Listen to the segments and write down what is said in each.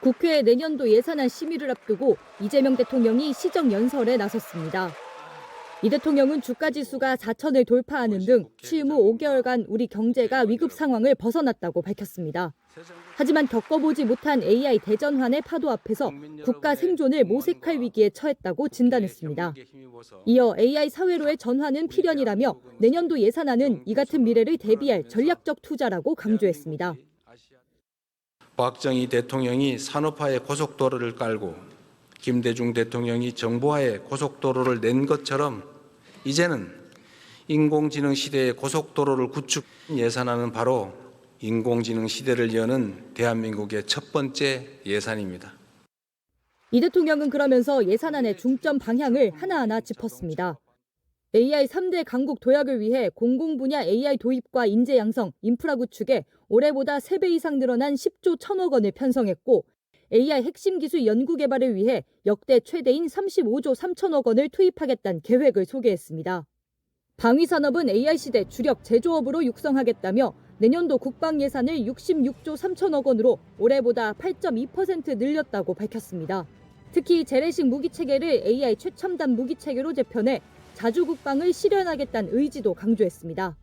국회 내년도 예산안 심의를 앞두고 이재명 대통령이 시정 연설에 나섰습니다. 이 대통령은 주가 지수가 4천을 돌파하는 등 취임 후 5개월간 우리 경제가 위급 상황을 벗어났다고 밝혔습니다. 하지만 겪어보지 못한 AI 대전환의 파도 앞에서 국가 생존을 모색할 위기에 처했다고 진단했습니다. 이어 AI 사회로의 전환은 필연이라며 내년도 예산안은 이 같은 미래를 대비할 전략적 투자라고 강조했습니다. 박정희 대통령이 산업화의 고속도로를 깔고 김대중 대통령이 정보화의 고속도로를 낸 것처럼 이제는 인공지능 시대의 고속도로를 구축 예산안은 바로 인공지능 시대를 여는 대한민국의 첫 번째 예산입니다. 이 대통령은 그러면서 예산안의 중점 방향을 하나하나 짚었습니다. AI 3대 강국 도약을 위해 공공 분야 AI 도입과 인재 양성, 인프라 구축에 올해보다 3배 이상 늘어난 10조 1천억 원을 편성했고 AI 핵심 기술 연구 개발을 위해 역대 최대인 35조 3천억 원을 투입하겠다는 계획을 소개했습니다. 방위 산업은 AI 시대 주력 제조업으로 육성하겠다며 내년도 국방 예산을 66조 3천억 원으로 올해보다 8.2% 늘렸다고 밝혔습니다. 특히 재래식 무기 체계를 AI 최첨단 무기 체계로 재편해 자주 국방을 실현하겠다는 의지도 강조했습니다.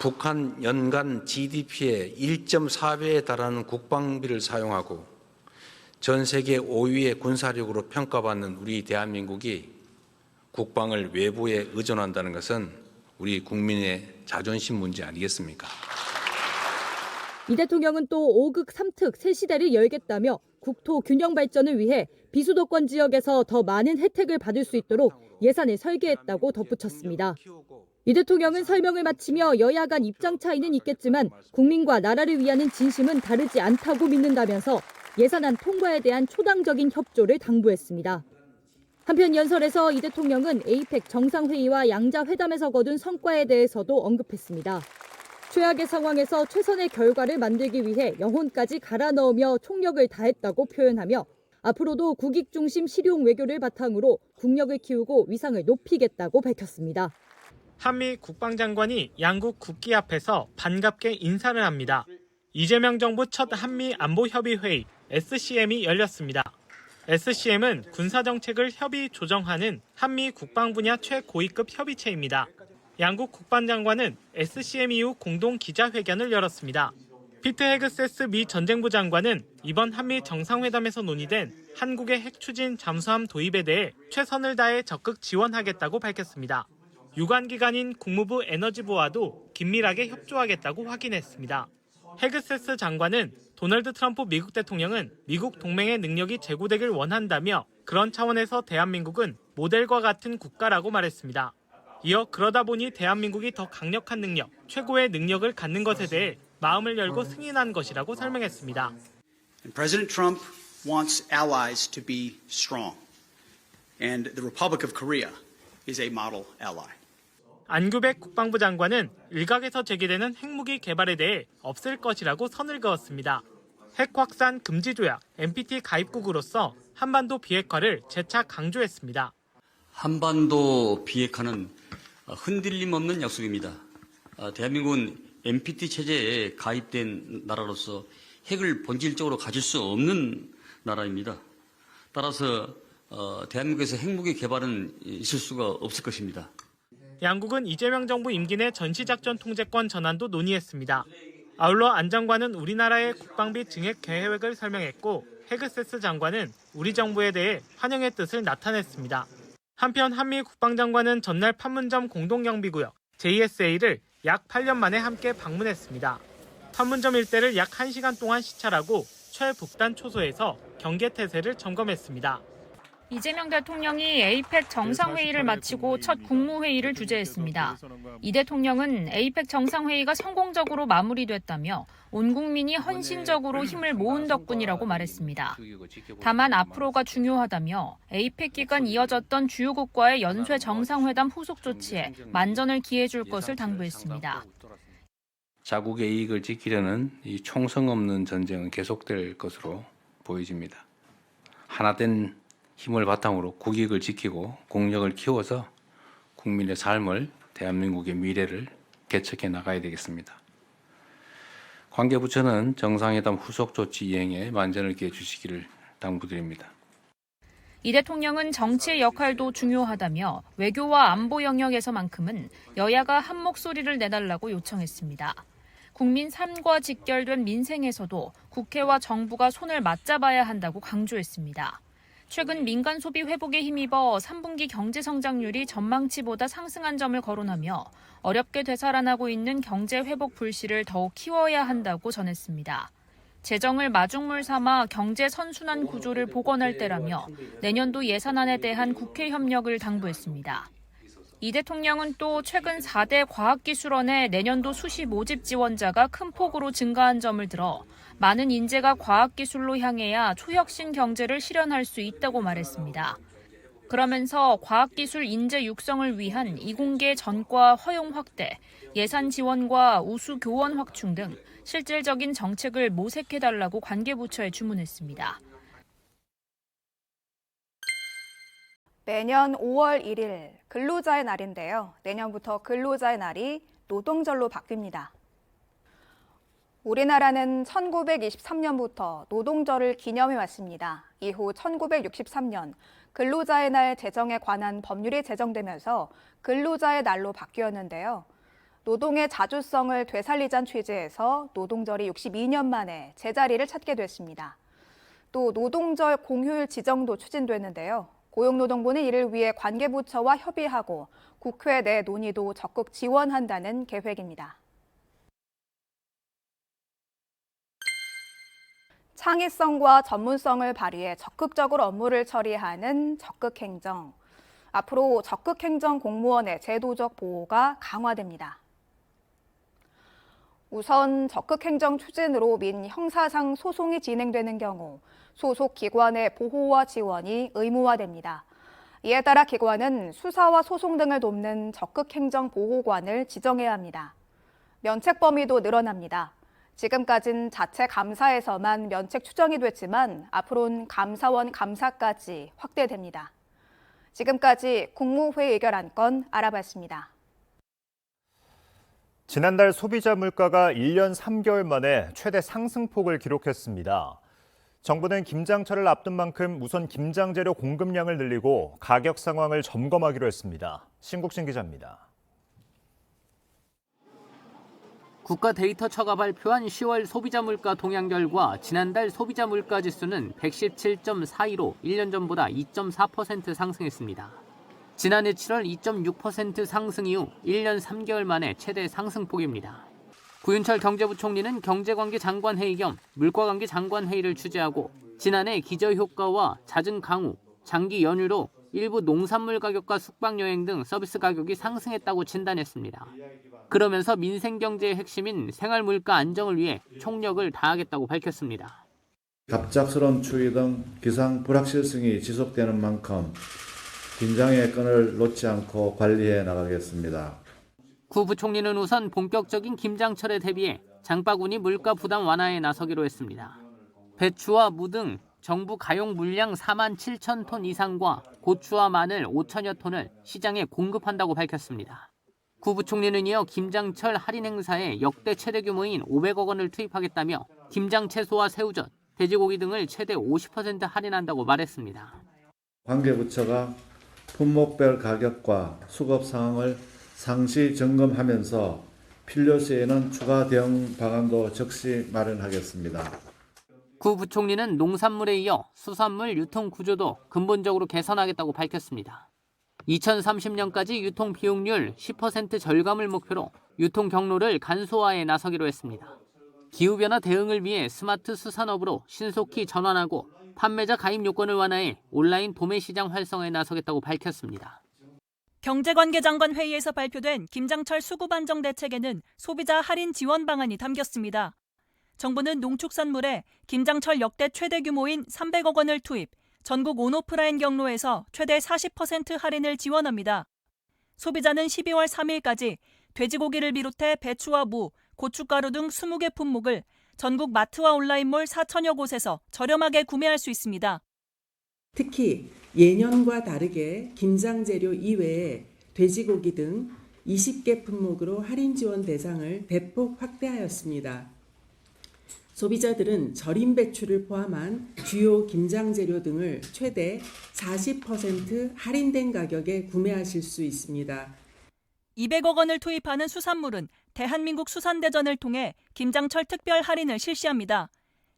북한 연간 GDP의 1.4배에 달하는 국방비를 사용하고 전 세계 5위의 군사력으로 평가받는 우리 대한민국이 국방을 외부에 의존한다는 것은 우리 국민의 자존심 문제 아니겠습니까? 이 대통령은 또 5극 3특 새 시대를 열겠다며 국토 균형 발전을 위해 비수도권 지역에서 더 많은 혜택을 받을 수 있도록 예산을 설계했다고 덧붙였습니다. 이 대통령은 설명을 마치며 여야 간 입장 차이는 있겠지만 국민과 나라를 위하는 진심은 다르지 않다고 믿는다면서 예산안 통과에 대한 초당적인 협조를 당부했습니다. 한편 연설에서 이 대통령은 에이펙 정상회의와 양자 회담에서 거둔 성과에 대해서도 언급했습니다. 최악의 상황에서 최선의 결과를 만들기 위해 영혼까지 갈아 넣으며 총력을 다했다고 표현하며 앞으로도 국익 중심 실용 외교를 바탕으로 국력을 키우고 위상을 높이겠다고 밝혔습니다. 한미 국방장관이 양국 국기 앞에서 반갑게 인사를 합니다. 이재명 정부 첫 한미 안보협의 회의 SCM이 열렸습니다. SCM은 군사정책을 협의 조정하는 한미 국방 분야 최고위급 협의체입니다. 양국 국방장관은 SCM 이후 공동 기자회견을 열었습니다. 피트 헤그세스 미 전쟁부 장관은 이번 한미 정상회담에서 논의된 한국의 핵 추진 잠수함 도입에 대해 최선을 다해 적극 지원하겠다고 밝혔습니다. 유관 기관인 국무부 에너지부와도 긴밀하게 협조하겠다고 확인했습니다. 헤그세스 장관은 도널드 트럼프 미국 대통령은 미국 동맹의 능력이 제고되길 원한다며 그런 차원에서 대한민국은 모델과 같은 국가라고 말했습니다. 이어 그러다 보니 대한민국이 더 강력한 능력, 최고의 능력을 갖는 것에 대해 마음을 열고 승인한 것이라고 설명했습니다. President Trump wants allies to be strong. And the Republic of Korea is a model ally. 안규백 국방부 장관은 일각에서 제기되는 핵무기 개발에 대해 없을 것이라고 선을 그었습니다. 핵 확산 금지 조약 NPT 가입국으로서 한반도 비핵화를 재차 강조했습니다. 한반도 비핵화는 흔들림 없는 약속입니다. 아, 대한민국은 NPT 체제에 가입된 나라로서 핵을 본질적으로 가질 수 없는 나라입니다. 따라서 어, 대한민국에서 핵무기 개발은 있을 수가 없을 것입니다. 양국은 이재명 정부 임기 내 전시작전 통제권 전환도 논의했습니다. 아울러 안 장관은 우리나라의 국방비 증액 계획을 설명했고 헤그세스 장관은 우리 정부에 대해 환영의 뜻을 나타냈습니다. 한편 한미 국방장관은 전날 판문점 공동경비구역 JSA를 약 8년 만에 함께 방문했습니다. 판문점 일대를 약 1시간 동안 시찰하고 최북단 초소에서 경계 태세를 점검했습니다. 이재명 대통령이 에이펙 정상회의를 마치고 첫 국무회의를 주재했습니다. 이 대통령은 에이펙 정상회의가 성공적으로 마무리됐다며 온 국민이 헌신적으로 힘을 모은 덕분이라고 말했습니다. 다만 앞으로가 중요하다며 에이펙 기간 이어졌던 주요국과의 연쇄 정상회담 후속 조치에 만전을 기해 줄 것을 당부했습니다. 자국의 이익을 지키려는 이 총성 없는 전쟁은 계속될 것으로 보여집니다. 하나된 힘을 바탕으로 국익을 지키고 국력을 키워서 국민의 삶을 대한민국의 미래를 개척해 나가야 되겠습니다. 관계 부처는 정상회담 후속 조치 이행에 만전을 기해 주시기를 당부드립니다. 이 대통령은 정치의 역할도 중요하다며 외교와 안보 영역에서만큼은 여야가 한 목소리를 내달라고 요청했습니다. 국민 삶과 직결된 민생에서도 국회와 정부가 손을 맞잡아야 한다고 강조했습니다. 최근 민간 소비 회복에 힘입어 3분기 경제 성장률이 전망치보다 상승한 점을 거론하며 어렵게 되살아나고 있는 경제 회복 불씨를 더욱 키워야 한다고 전했습니다. 재정을 마중물 삼아 경제 선순환 구조를 복원할 때라며 내년도 예산안에 대한 국회 협력을 당부했습니다. 이 대통령은 또 최근 4대 과학기술원의 내년도 수시 모집 지원자가 큰 폭으로 증가한 점을 들어 많은 인재가 과학기술로 향해야 초혁신 경제를 실현할 수 있다고 말했습니다. 그러면서 과학기술 인재 육성을 위한 이공계 전과 허용 확대, 예산 지원과 우수 교원 확충 등 실질적인 정책을 모색해달라고 관계부처에 주문했습니다. 내년 5월 1일 근로자의 날인데요. 내년부터 근로자의 날이 노동절로 바뀝니다. 우리나라는 1923년부터 노동절을 기념해 왔습니다. 이후 1963년 근로자의 날 제정에 관한 법률이 제정되면서 근로자의 날로 바뀌었는데요. 노동의 자주성을 되살리자는 취지에서 노동절이 62년 만에 제자리를 찾게 됐습니다. 또 노동절 공휴일 지정도 추진됐는데요. 고용노동부는 이를 위해 관계부처와 협의하고 국회 내 논의도 적극 지원한다는 계획입니다. 창의성과 전문성을 발휘해 적극적으로 업무를 처리하는 적극행정. 앞으로 적극행정 공무원의 제도적 보호가 강화됩니다. 우선 적극 행정 추진으로 민 형사상 소송이 진행되는 경우 소속 기관의 보호와 지원이 의무화됩니다. 이에 따라 기관은 수사와 소송 등을 돕는 적극 행정 보호관을 지정해야 합니다. 면책 범위도 늘어납니다. 지금까진 자체 감사에서만 면책 추정이 됐지만 앞으로는 감사원 감사까지 확대됩니다. 지금까지 국무회의 의결 안 건 알아봤습니다. 지난달 소비자 물가가 1년 3개월 만에 최대 상승폭을 기록했습니다. 정부는 김장철을 앞둔 만큼 우선 김장재료 공급량을 늘리고 가격 상황을 점검하기로 했습니다. 신국신 기자입니다. 국가 데이터처가 발표한 10월 소비자 물가 동향 결과 지난달 소비자 물가 지수는 117.42로 1년 전보다 2.4% 상승했습니다. 지난해 7월 2.6% 상승 이후 1년 3개월 만에 최대 상승폭입니다. 구윤철 경제부총리는 경제관계 장관회의 겸 물가관계 장관회의를 취재하고 지난해 기저효과와 잦은 강우, 장기 연휴로 일부 농산물 가격과 숙박여행 등 서비스 가격이 상승했다고 진단했습니다. 그러면서 민생경제의 핵심인 생활물가 안정을 위해 총력을 다하겠다고 밝혔습니다. 갑작스러운 추위 등 기상 불확실성이 지속되는 만큼 긴장의 끈을 놓지 않고 관리해 나가겠습니다. 구 부총리는 우선 본격적인 김장철에 대비해 장바구니 물가 부담 완화에 나서기로 했습니다. 배추와 무 등 정부 가용 물량 4만 7천 톤 이상과 고추와 마늘 5천여 톤을 시장에 공급한다고 밝혔습니다. 구 부총리는 이어 김장철 할인 행사에 역대 최대 규모인 500억 원을 투입하겠다며 김장 채소와 새우젓, 돼지고기 등을 최대 50% 할인한다고 말했습니다. 관계부처가 품목별 가격과 수급 상황을 상시 점검하면서 필요 시에는 추가 대응 방안도 적시 마련하겠습니다. 구 부총리는 농산물에 이어 수산물 유통 구조도 근본적으로 개선하겠다고 밝혔습니다. 2030년까지 유통 비용률 10% 절감을 목표로 유통 경로를 간소화에 나서기로 했습니다. 기후변화 대응을 위해 스마트 수산업으로 신속히 전환하고 판매자 가입 요건을 완화해 온라인 도매 시장 활성화에 나서겠다고 밝혔습니다. 경제관계장관 회의에서 발표된 김장철 수급 안정 대책에는 소비자 할인 지원 방안이 담겼습니다. 정부는 농축산물에 김장철 역대 최대 규모인 300억 원을 투입, 전국 온오프라인 경로에서 최대 40% 할인을 지원합니다. 소비자는 12월 3일까지 돼지고기를 비롯해 배추와 무, 고춧가루 등 20개 품목을 전국 마트와 온라인몰 4천여 곳에서 저렴하게 구매할 수 있습니다. 특히 예년과 다르게 김장 재료 이외에 돼지고기 등 20개 품목으로 할인 지원 대상을 대폭 확대하였습니다. 소비자들은 절임 배추를 포함한 주요 김장 재료 등을 최대 40% 할인된 가격에 구매하실 수 있습니다. 200억 원을 투입하는 수산물은 대한민국 수산대전을 통해 김장철 특별 할인을 실시합니다.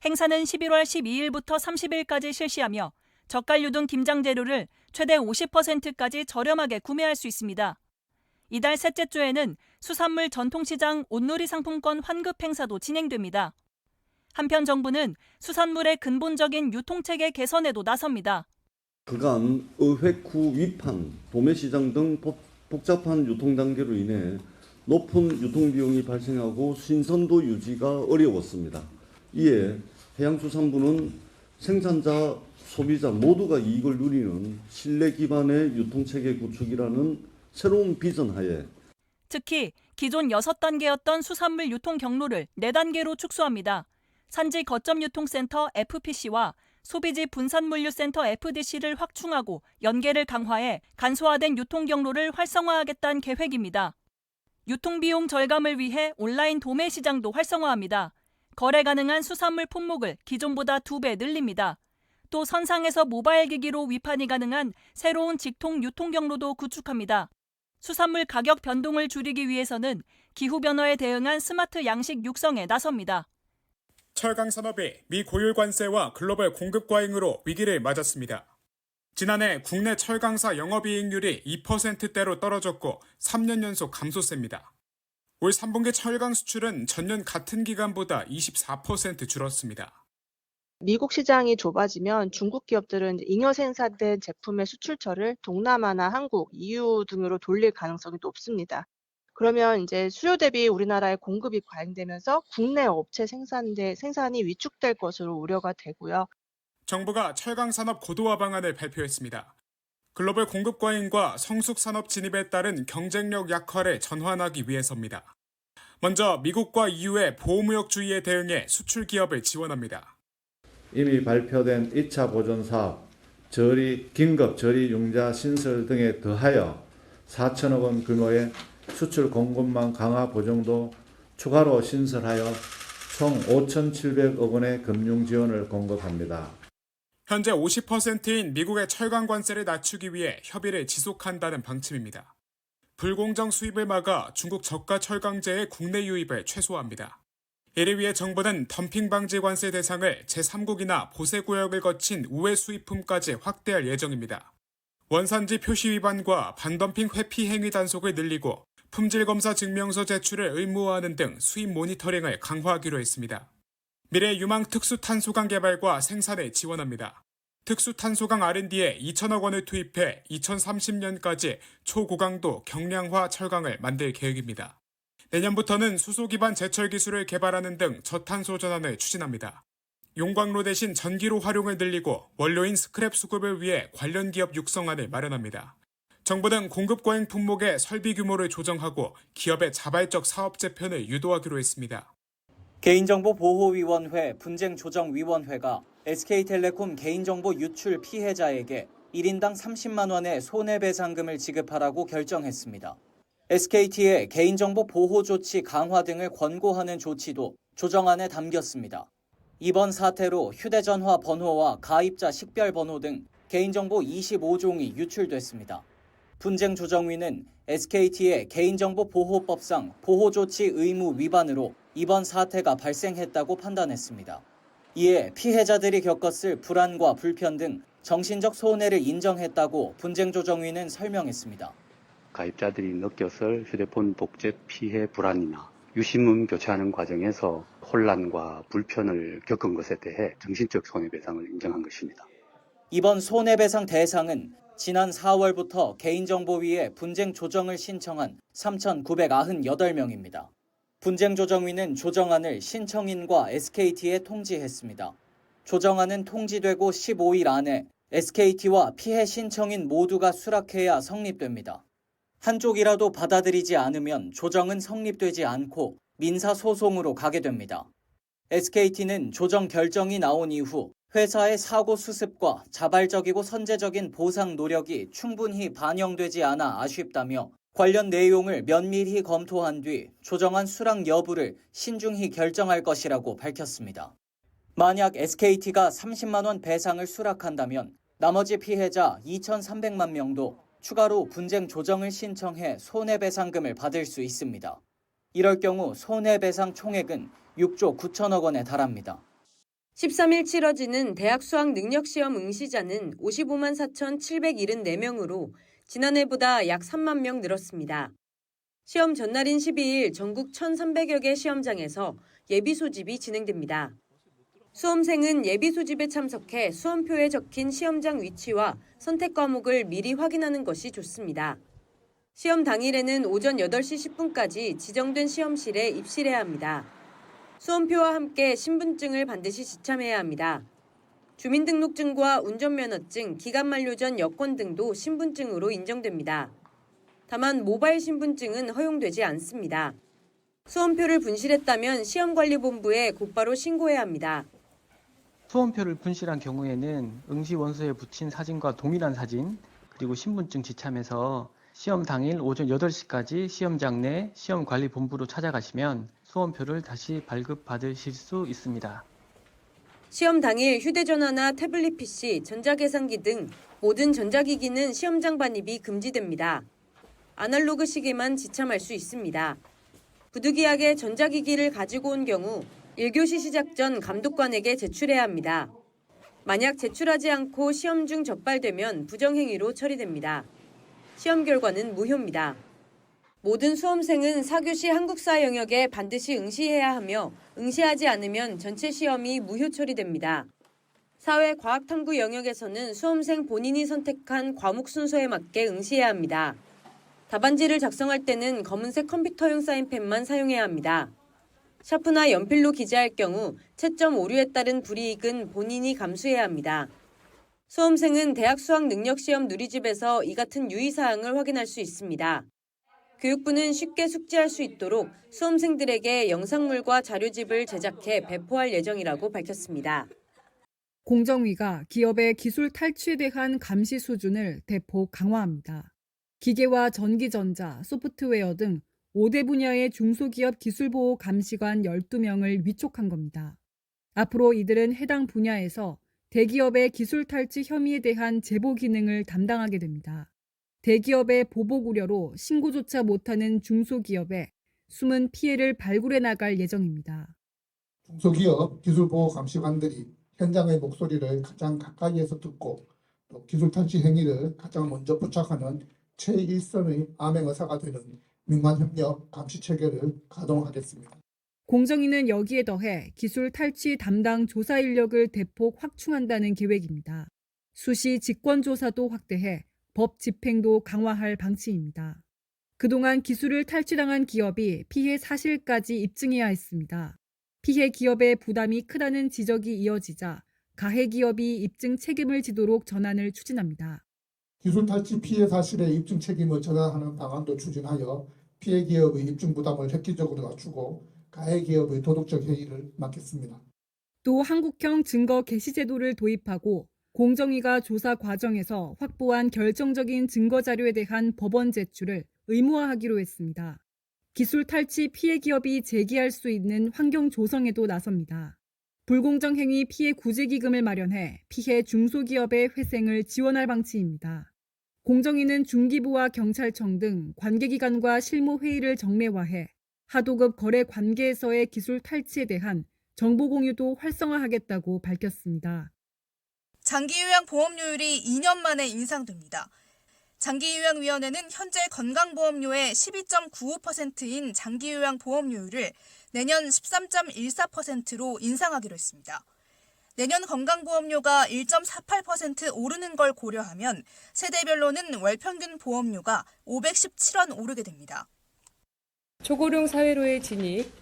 행사는 11월 12일부터 30일까지 실시하며 젓갈 유등 김장 재료를 최대 50%까지 저렴하게 구매할 수 있습니다. 이달 셋째 주에는 수산물 전통시장 온누리 상품권 환급 행사도 진행됩니다. 한편 정부는 수산물의 근본적인 유통체계 개선에도 나섭니다. 그간 의회쿠 위판, 도매시장 등 복- 복잡한 유통 단계로 인해 높은 유통 비용이 발생하고 신선도 유지가 어려웠습니다. 이에 해양수산부는 생산자, 소비자 모두가 이익을 누리는 신뢰 기반의 유통체계 구축이라는 새로운 비전 하에 특히 기존 6단계였던 수산물 유통 경로를 4단계로 축소합니다. 산지 거점 유통센터 FPC와 소비지 분산물류센터 FDC를 확충하고 연계를 강화해 간소화된 유통 경로를 활성화하겠다는 계획입니다. 유통비용 절감을 위해 온라인 도매 시장도 활성화합니다. 거래 가능한 수산물 품목을 기존보다 2배 늘립니다. 또 선상에서 모바일 기기로 위판이 가능한 새로운 직통 유통 경로도 구축합니다. 수산물 가격 변동을 줄이기 위해서는 기후 변화에 대응한 스마트 양식 육성에 나섭니다. 철강 산업이 미 고율 관세와 글로벌 공급 과잉으로 위기를 맞았습니다. 지난해 국내 철강사 영업이익률이 2%대로 떨어졌고 3년 연속 감소세입니다. 올 3분기 철강 수출은 전년 같은 기간보다 24% 줄었습니다. 미국 시장이 좁아지면 중국 기업들은 잉여 생산된 제품의 수출처를 동남아나 한국, EU 등으로 돌릴 가능성이 높습니다. 그러면 이제 수요 대비 우리나라의 공급이 과잉되면서 국내 업체 생산대, 생산이 위축될 것으로 우려가 되고요. 정부가 철강 산업 고도화 방안을 발표했습니다. 글로벌 공급 과잉과 성숙 산업 진입에 따른 경쟁력 약화를 전환하기 위해서입니다. 먼저 미국과 EU의 보호무역주의에 대응해 수출 기업을 지원합니다. 이미 발표된 2차 보존 사업, 저리 긴급 저리 융자 신설 등에 더하여 4천억 원 규모의 수출 공급망 강화 보증도 추가로 신설하여 총 5,700억 원의 금융 지원을 공급합니다. 현재 50%인 미국의 철강 관세를 낮추기 위해 협의를 지속한다는 방침입니다. 불공정 수입을 막아 중국 저가 철강제의 국내 유입을 최소화합니다. 이를 위해 정부는 덤핑 방지 관세 대상을 제3국이나 보세 구역을 거친 우회 수입품까지 확대할 예정입니다. 원산지 표시 위반과 반덤핑 회피 행위 단속을 늘리고 품질 검사 증명서 제출을 의무화하는 등 수입 모니터링을 강화하기로 했습니다. 미래 유망 특수탄소강 개발과 생산에 지원합니다. 특수탄소강 R&D에 2천억 원을 투입해 2030년까지 초고강도 경량화 철강을 만들 계획입니다. 내년부터는 수소 기반 제철 기술을 개발하는 등 저탄소 전환을 추진합니다. 용광로 대신 전기로 활용을 늘리고 원료인 스크랩 수급을 위해 관련 기업 육성안을 마련합니다. 정부는 공급 과잉 품목의 설비 규모를 조정하고 기업의 자발적 사업 재편을 유도하기로 했습니다. 개인정보보호위원회 분쟁조정위원회가 SK텔레콤 개인정보 유출 피해자에게 1인당 30만 원의 손해배상금을 지급하라고 결정했습니다. SKT의 개인정보 보호 조치 강화 등을 권고하는 조치도 조정안에 담겼습니다. 이번 사태로 휴대전화 번호와 가입자 식별 번호 등 개인정보 25종이 유출됐습니다. 분쟁조정위는 SKT의 개인정보보호법상 보호조치 의무 위반으로 이번 사태가 발생했다고 판단했습니다. 이에 피해자들이 겪었을 불안과 불편 등 정신적 손해를 인정했다고 분쟁조정위는 설명했습니다. 가입자들이 느꼈을 휴대폰 복제 피해 불안이나 유심문 교체하는 과정에서 혼란과 불편을 겪은 것에 대해 정신적 손해배상을 인정한 것입니다. 이번 손해배상 대상은 지난 4월부터 개인정보위에 분쟁 조정을 신청한 3,998명입니다. 분쟁조정위는 조정안을 신청인과 SKT에 통지했습니다. 조정안은 통지되고 15일 안에 SKT와 피해 신청인 모두가 수락해야 성립됩니다. 한쪽이라도 받아들이지 않으면 조정은 성립되지 않고 민사소송으로 가게 됩니다. SKT는 조정 결정이 나온 이후 회사의 사고 수습과 자발적이고 선제적인 보상 노력이 충분히 반영되지 않아 아쉽다며 관련 내용을 면밀히 검토한 뒤 조정안 수락 여부를 신중히 결정할 것이라고 밝혔습니다. 만약 SKT가 30만 원 배상을 수락한다면 나머지 피해자 2,300만 명도 추가로 분쟁 조정을 신청해 손해배상금을 받을 수 있습니다. 이럴 경우 손해배상 총액은 6조 9천억 원에 달합니다. 13일 치러지는 대학 수학 능력 시험 응시자는 55만 4,774명으로 지난해보다 약 3만 명 늘었습니다. 시험 전날인 12일 전국 1,300여 개 시험장에서 예비 소집이 진행됩니다. 수험생은 예비 소집에 참석해 수험표에 적힌 시험장 위치와 선택 과목을 미리 확인하는 것이 좋습니다. 시험 당일에는 오전 8시 10분까지 지정된 시험실에 입실해야 합니다. 수험표와 함께 신분증을 반드시 지참해야 합니다. 주민등록증과 운전면허증, 기간 만료 전 여권 등도 신분증으로 인정됩니다. 다만 모바일 신분증은 허용되지 않습니다. 수험표를 분실했다면 시험관리본부에 곧바로 신고해야 합니다. 수험표를 분실한 경우에는 응시 원서에 붙인 사진과 동일한 사진 그리고 신분증 지참해서 시험 당일 오전 8시까지 시험장 내 시험관리본부로 찾아가시면 수험표를 다시 발급받으실 수 있습니다. 시험 당일 휴대전화나 태블릿 PC, 전자계산기 등 모든 전자기기는 시험장 반입이 금지됩니다. 아날로그 시계만 지참할 수 있습니다. 부득이하게 전자기기를 가지고 온 경우 1교시 시작 전 감독관에게 제출해야 합니다. 만약 제출하지 않고 시험 중 적발되면 부정행위로 처리됩니다. 시험 결과는 무효입니다. 모든 수험생은 4교시 한국사 영역에 반드시 응시해야 하며 응시하지 않으면 전체 시험이 무효 처리됩니다. 사회 과학 탐구 영역에서는 수험생 본인이 선택한 과목 순서에 맞게 응시해야 합니다. 답안지를 작성할 때는 검은색 컴퓨터용 사인펜만 사용해야 합니다. 샤프나 연필로 기재할 경우 채점 오류에 따른 불이익은 본인이 감수해야 합니다. 수험생은 대학 수학 능력 시험 누리집에서 이 같은 유의사항을 확인할 수 있습니다. 교육부는 쉽게 숙지할 수 있도록 수험생들에게 영상물과 자료집을 제작해 배포할 예정이라고 밝혔습니다. 공정위가 기업의 기술 탈취에 대한 감시 수준을 대폭 강화합니다. 기계와 전기전자, 소프트웨어 등 5대 분야의 중소기업 기술보호 감시관 12명을 위촉한 겁니다. 앞으로 이들은 해당 분야에서 대기업의 기술 탈취 혐의에 대한 제보 기능을 담당하게 됩니다. 대기업의 보복 우려로 신고조차 못하는 중소기업에 숨은 피해를 발굴해 나갈 예정입니다. 중소기업 기술보호 감시관들이 현장의 목소리를 가장 가까이에서 듣고 또 기술 탈취 행위를 가장 먼저 포착하는 최일선의 암행 의사가 되는 민관협력 감시 체계를 가동하겠습니다. 공정위는 여기에 더해 기술 탈취 담당 조사 인력을 대폭 확충한다는 계획입니다. 수시 직권 조사도 확대해 법 집행도 강화할 방침입니다. 그동안 기술을 탈취당한 기업이 피해 사실까지 입증해야 했습니다. 피해 기업의 부담이 크다는 지적이 이어지자 가해 기업이 입증 책임을 지도록 전환을 추진합니다. 기술 탈취 피해 사실의 입증 책임을 전환하는 방안도 추진하여 피해 기업의 입증 부담을 획기적으로 낮추고 가해 기업의 도덕적 해이를 막겠습니다. 또 한국형 증거 개시 제도를 도입하고 공정위가 조사 과정에서 확보한 결정적인 증거 자료에 대한 법원 제출을 의무화하기로 했습니다. 기술 탈취 피해 기업이 제기할 수 있는 환경 조성에도 나섭니다. 불공정 행위 피해 구제 기금을 마련해 피해 중소기업의 회생을 지원할 방침입니다. 공정위는 중기부와 경찰청 등 관계기관과 실무 회의를 정례화해 하도급 거래 관계에서의 기술 탈취에 대한 정보 공유도 활성화하겠다고 밝혔습니다. 장기요양 보험료율이 2년 만에 인상됩니다. 장기요양위원회는 현재 건강보험료의 12.95%인 장기요양 보험료율을 내년 13.14%로 인상하기로 했습니다. 내년 건강보험료가 1.48% 오르는 걸 고려하면 세대별로는 월 평균 보험료가 517원 오르게 됩니다. 초고령 사회로의 진입,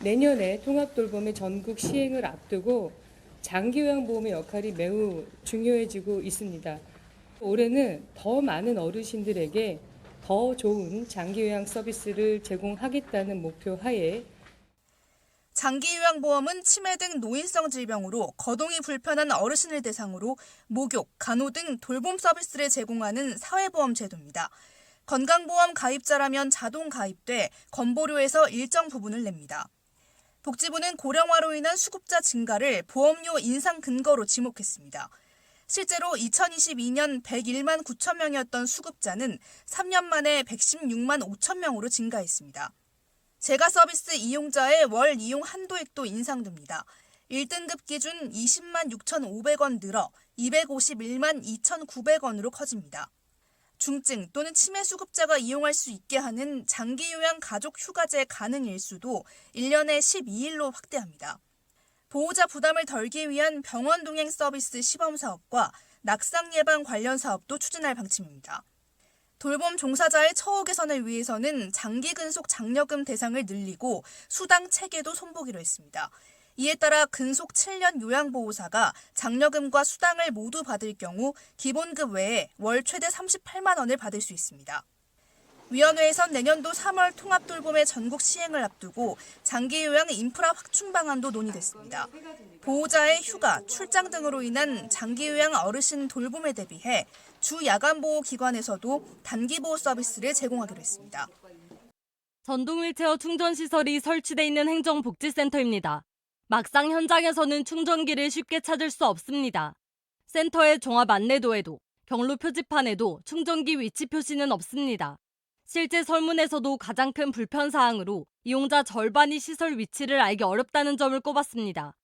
내년에 통합돌봄의 전국 시행을 앞두고 장기요양보험의 역할이 매우 중요해지고 있습니다. 올해는 더 많은 어르신들에게 더 좋은 장기요양 서비스를 제공하겠다는 목표 하에 장기요양보험은 치매 등 노인성 질병으로 거동이 불편한 어르신을 대상으로 목욕, 간호 등 돌봄 서비스를 제공하는 사회보험 제도입니다. 건강보험 가입자라면 자동 가입돼 건보료에서 일정 부분을 냅니다. 복지부는 고령화로 인한 수급자 증가를 보험료 인상 근거로 지목했습니다. 실제로 2022년 101만 9천 명이었던 수급자는 3년 만에 116만 5천 명으로 증가했습니다. 재가 서비스 이용자의 월 이용 한도액도 인상됩니다. 1등급 기준 20만 6,500원 늘어 251만 2,900원으로 커집니다. 중증 또는 치매 수급자가 이용할 수 있게 하는 장기 요양 가족 휴가제 가능 일수도 1년에 12일로 확대합니다. 보호자 부담을 덜기 위한 병원 동행 서비스 시범 사업과 낙상 예방 관련 사업도 추진할 방침입니다. 돌봄 종사자의 처우 개선을 위해서는 장기 근속 장려금 대상을 늘리고 수당 체계도 손보기로 했습니다. 이에 따라 근속 7년 요양보호사가 장려금과 수당을 모두 받을 경우 기본급 외에 월 최대 38만 원을 받을 수 있습니다. 위원회에선 내년도 3월 통합돌봄의 전국 시행을 앞두고 장기요양 인프라 확충 방안도 논의됐습니다. 보호자의 휴가, 출장 등으로 인한 장기요양 어르신 돌봄에 대비해 주 야간보호기관에서도 단기보호 서비스를 제공하기로 했습니다. 전동 휠체어 충전 시설이 설치돼 있는 행정복지센터입니다. 막상 현장에서는 충전기를 쉽게 찾을 수 없습니다. 센터의 종합 안내도에도 경로 표지판에도 충전기 위치 표시는 없습니다. 실제 설문에서도 가장 큰 불편 사항으로 이용자 절반이 시설 위치를 알기 어렵다는 점을 꼽았습니다.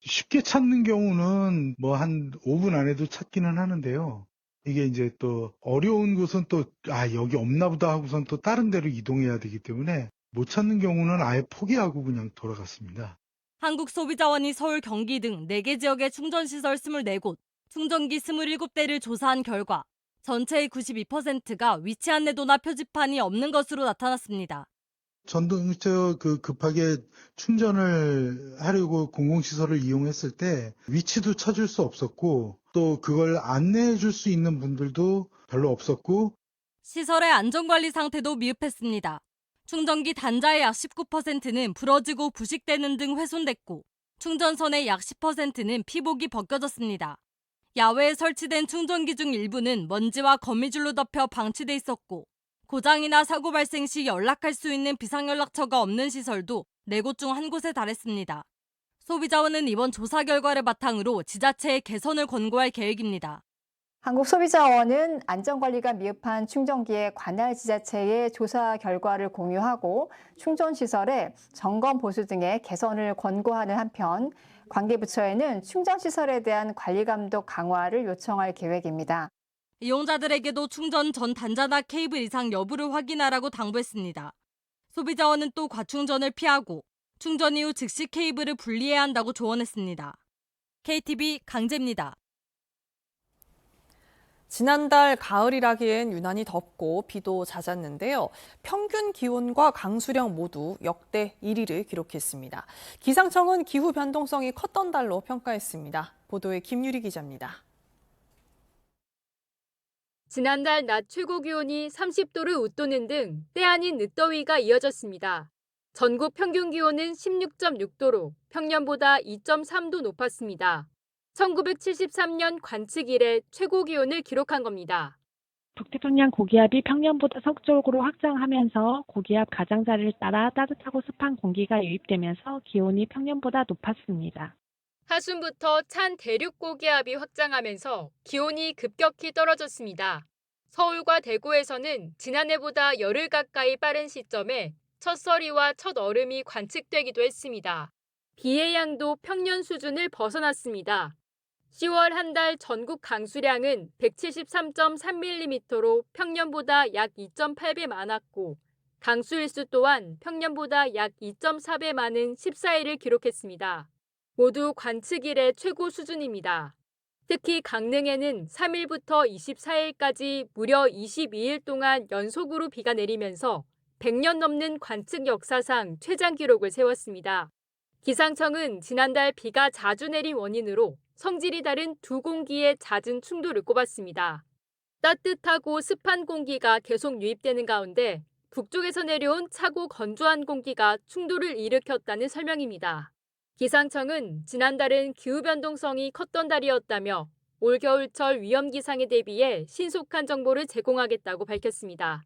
쉽게 찾는 경우는 뭐 한 5분 안에도 찾기는 하는데요. 이게 이제 또 어려운 곳은 또, 아, 여기 없나 보다 하고선 또 다른 데로 이동해야 되기 때문에 못 찾는 경우는 아예 포기하고 그냥 돌아갔습니다. 한국소비자원이 서울, 경기 등 4개 지역의 충전시설 24곳, 충전기 27대를 조사한 결과 전체의 92%가 위치 안내도나 표지판이 없는 것으로 나타났습니다. 전동차 그 급하게 충전을 하려고 공공시설을 이용했을 때 위치도 찾을 수 없었고 또 그걸 안내해 줄 수 있는 분들도 별로 없었고 시설의 안전관리 상태도 미흡했습니다. 충전기 단자의 약 19%는 부러지고 부식되는 등 훼손됐고 충전선의 약 10%는 피복이 벗겨졌습니다. 야외에 설치된 충전기 중 일부는 먼지와 거미줄로 덮여 방치돼 있었고 고장이나 사고 발생 시 연락할 수 있는 비상연락처가 없는 시설도 4곳 중 한 곳에 달했습니다. 소비자원은 이번 조사 결과를 바탕으로 지자체에 개선을 권고할 계획입니다. 한국소비자원은 안전관리가 미흡한 충전기의 관할 지자체의 조사 결과를 공유하고 충전시설의 점검 보수 등의 개선을 권고하는 한편 관계부처에는 충전시설에 대한 관리감독 강화를 요청할 계획입니다. 이용자들에게도 충전 전 단자나 케이블 이상 여부를 확인하라고 당부했습니다. 소비자원은 또 과충전을 피하고 충전 이후 즉시 케이블을 분리해야 한다고 조언했습니다. KTV 강재입니다. 지난달 가을이라기엔 유난히 덥고 비도 잦았는데요. 평균 기온과 강수량 모두 역대 1위를 기록했습니다. 기상청은 기후 변동성이 컸던 달로 평가했습니다. 보도에 김유리 기자입니다. 지난달 낮 최고 기온이 30도를 웃도는 등 때 아닌 늦더위가 이어졌습니다. 전국 평균 기온은 16.6도로 평년보다 2.3도 높았습니다. 1973년 관측 이래 최고 기온을 기록한 겁니다. 북태평양 고기압이 평년보다 서쪽으로 확장하면서 고기압 가장자리를 따라 따뜻하고 습한 공기가 유입되면서 기온이 평년보다 높았습니다. 하순부터 찬 대륙 고기압이 확장하면서 기온이 급격히 떨어졌습니다. 서울과 대구에서는 지난해보다 열흘 가까이 빠른 시점에 첫 서리와 첫 얼음이 관측되기도 했습니다. 비의 양도 평년 수준을 벗어났습니다. 10월 한 달 전국 강수량은 173.3mm로 평년보다 약 2.8배 많았고 강수일수 또한 평년보다 약 2.4배 많은 14일을 기록했습니다. 모두 관측 이래 최고 수준입니다. 특히 강릉에는 3일부터 24일까지 무려 22일 동안 연속으로 비가 내리면서 100년 넘는 관측 역사상 최장 기록을 세웠습니다. 기상청은 지난달 비가 자주 내린 원인으로 성질이 다른 두 공기의 잦은 충돌을 꼽았습니다. 따뜻하고 습한 공기가 계속 유입되는 가운데 북쪽에서 내려온 차고 건조한 공기가 충돌을 일으켰다는 설명입니다. 기상청은 지난달은 기후변동성이 컸던 달이었다며 올겨울철 위험 기상에 대비해 신속한 정보를 제공하겠다고 밝혔습니다.